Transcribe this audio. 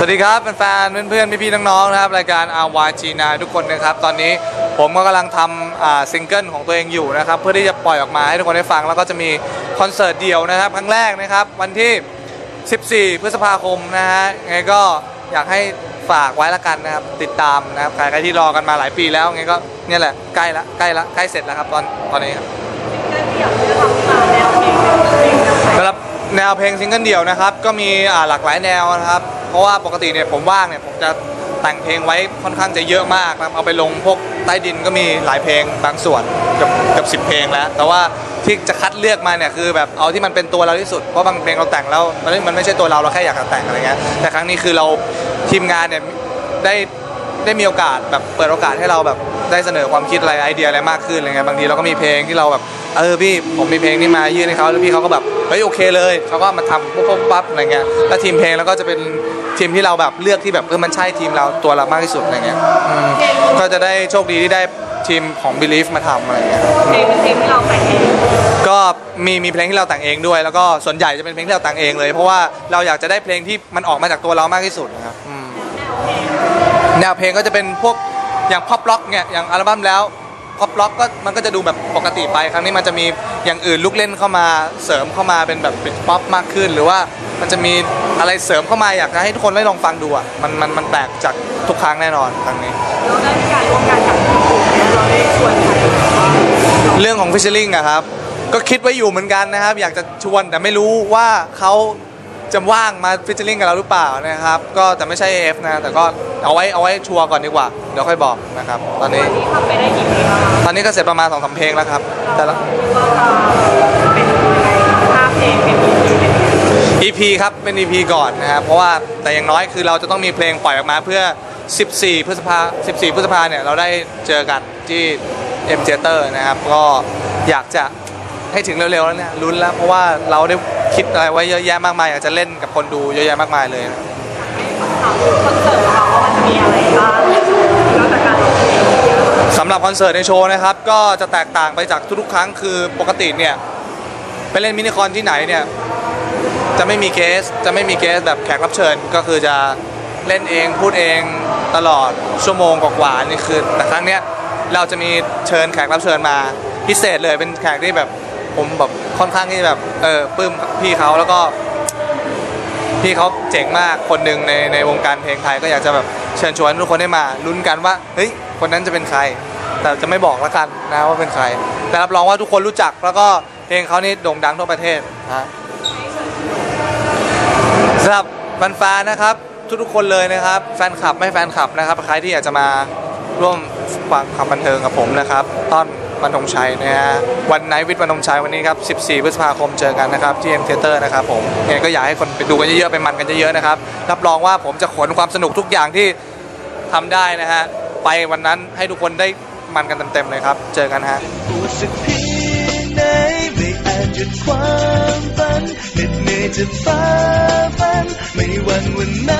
สวัสดีครับแฟนๆเพื่อนๆพี่ๆน้องๆนะครับรายการ RYG นาทุกคนนะครับ ตอนนี้ผมก็กำลังทำซิงเกิลของตัวเองอยู่นะครับ เพื่อที่จะปล่อยออกมาให้ทุกคนได้ฟัง แล้วก็จะมีคอนเสิร์ตเดี่ยวนะครับครั้งแรกนะครับ วันที่ 14 พฤษภาคมนะฮะไงก็อยากให้ฝากไว้ละกันนะครับ ติดตามนะครับใครๆที่รอกันมาหลายปีแล้วไงก็เนี่ยแหละใกล้ละใกล้ละใกล้เสร็จแล้วครับตอนตอนนี้ครับ สำหรับแนวเพลงซิงเกิลเดี่ยวนะครับ ก็มีอ่าหลากหลายแนวนะครับ เพราะว่าปกติเนี่ยผมว่างเนี่ยผมจะแต่งเพลงไว้ค่อนข้างจะเยอะมากนะครับเอาไปลงพวกใต้ดินก็มีหลายเพลงบางส่วนเกับเกับสิบเพลงแล้ว แต่ว่าที่จะคัดเลือกมาเนี่ยคือแบบเอาที่มันเป็นตัวเราที่สุดเพราะบางเพลงเราแต่งแล้วมันไม่มันไม่ใช่ตัวเราเราแค่อยากจะแต่งอะไรเงี้ยแต่ครั้งนี้คือเราทีมงานเนี่ยได้ได้มีโอกาสแบบเปิดโอกาสให้เราแบบได้เสนอความคิดอะไรไอเดียอะไรมากขึ้นอะไรเงี้ยบางทีเราก็มีเพลงที่เราแบบ เออพี่ผมมีเพลงนี้มายื่นให้เขาแล้วพี่เขาก็แบบเฮ้ยโอเคเลยเขาก็มาทำปุ๊บปุ๊บปั๊บอะไรเงี้ยแล้วทีมเพลงแล้วก็จะเป็นทีมที่เราแบบเลือกที่แบบเออมันใช่ทีมเราตัวเรามากที่สุดอะไรเงี้ยอืมก็จะได้โชคดีที่ได้ทีมของ Belief มาทำอะไรเงี้ยเพลงเป็นเพลงที่เราแต่งเองก็มีมีเพลงที่เราแต่งเองด้วย แล้วก็ส่วนใหญ่จะเป็นเพลงที่เราแต่งเองเลย เพราะว่าเราอยากจะได้เพลงที่มันออกมาจากตัวเรามากที่สุดนะครับอืมแนวเพลงก็จะเป็นพวกอย่างพ็อปล็อกเนี่ยอย่างอัลบั้มแล้ว พอปล็อกก็มันก็จะดูแบบปกติไป ครั้งนี้มันจะมีอย่างอื่นลูกเล่นเข้ามาเสริมเข้ามาเป็นแบบเป็นป๊อปมากขึ้น หรือว่ามันจะมีอะไรเสริมเข้ามาอยากจะให้ทุกคนได้ลองฟังดูอะมันมันมันแปลกจากทุกครั้งแน่นอนครั้งนี้ เราได้มีการร่วมงานกับญี่ปุ่นแล้เราได้ชวนใครบ้างเรื่องของฟิชเชอร์ลิงอะครับ ก็คิดไว้อยู่เหมือนกันนะครับ อยากจะชวนแต่ไม่รู้ว่าเขา จะว่างมาฟิชเชอร์ลิงกับเราหรือเปล่านะครับ ก็แต่ไม่ใช่ AF นะแต่ก็เอาไว้เอาไว้ชัวร์ก่อนดีกว่า เดี๋ยวค่อยบอกนะครับ ตอนนี้วันนี้ทำไปได้กี่เพลงแล้วคะตอนนี้ก็เสร็จประมาณสองสามเพลงแล้วครับ แต่ละ ก็จะเป็นยังไงห้าเพลงเป็น EP เป็นยังไง EP ครับ เป็น EP ก่อนนะครับ เพราะว่าแต่อย่างน้อยคือเราจะต้องมีเพลงปล่อยออกมาเพื่อ 14 พฤษภา 14 พฤษภาเนี่ย เราได้เจอกันที่ M Theater นะครับ ก็อยากจะ ให้ถึงเร็วๆแล้วเนี่ยลุ้นแล้วเพราะว่าเราได้คิดอะไรไว้เยอะแยะมากมายอยากจะเล่นกับคนดูเยอะแยะมากมายเลยนะคอนเสิร์ตเราว่ามันจะมีอะไรบ้างนอกจากการร้อเพลงสำหรับคอนเสิร์ตในโชว์นะครับ ก็จะแตกต่างไปจากทุกๆครั้งคือปกติเนี่ยไปเล่นมินิคอนที่ไหนเนี่ยจะไม่มีเกสจะไม่มีเกสแบบแขกรับเชิญก็คือจะเล่นเองพูดเองตลอดชั่วโมงกว่าๆนี่คือแต่ครั้งเนี้ยเราจะมีเชิญแขกรับเชิญมาพิเศษเลยเป็นแขกที่แบบ ผมแบบค่อนข้างที่แบบเออปลื้มพี่เขาแล้วก็พี่เขาเจ๋งมากคนหนึ่งในในวงการเพลงไทยก็อยากจะแบบเชิญชวนทุกคนได้มาลุ้นกันว่าเฮ้ยคนนั้นจะเป็นใคร แต่จะไม่บอกล้วกันนะว่าเป็นใคร แต่รับรองว่าทุกคนรู้จักแล้วก็เพลงเขานี่โด่งดังทั่วประเทศนะฮะสำหรับแฟนๆนะครับ ทุกๆคนเลยนะครับ แฟนคลับไม่แฟนคลับนะครับใครที่อยากจะมา ร่วมฟังความบันเทิงกับผมนะครับ ต้อนวันธงชัยนะฮะวันไนท์วิทย์วันธงชัยวันนี้ครับ 14 พฤษภาคมเจอกันนะครับที่เอ็มเทเตอร์นะครับผมยังไงก็อยากให้คนไปดูกันเยอะๆ ไปมันกันเยอะๆนะครับ รับรองว่าผมจะขนความสนุกทุกอย่างที่ทำได้นะฮะ ไปวันนั้นให้ทุกคนได้มันกันเต็มๆเลยครับ เจอกันฮะปวดสักเพียงไหนไม่อาจหยุดความฝันเหน็ดเหนื่อยจะฝ่าฟันไม่วันวันไหน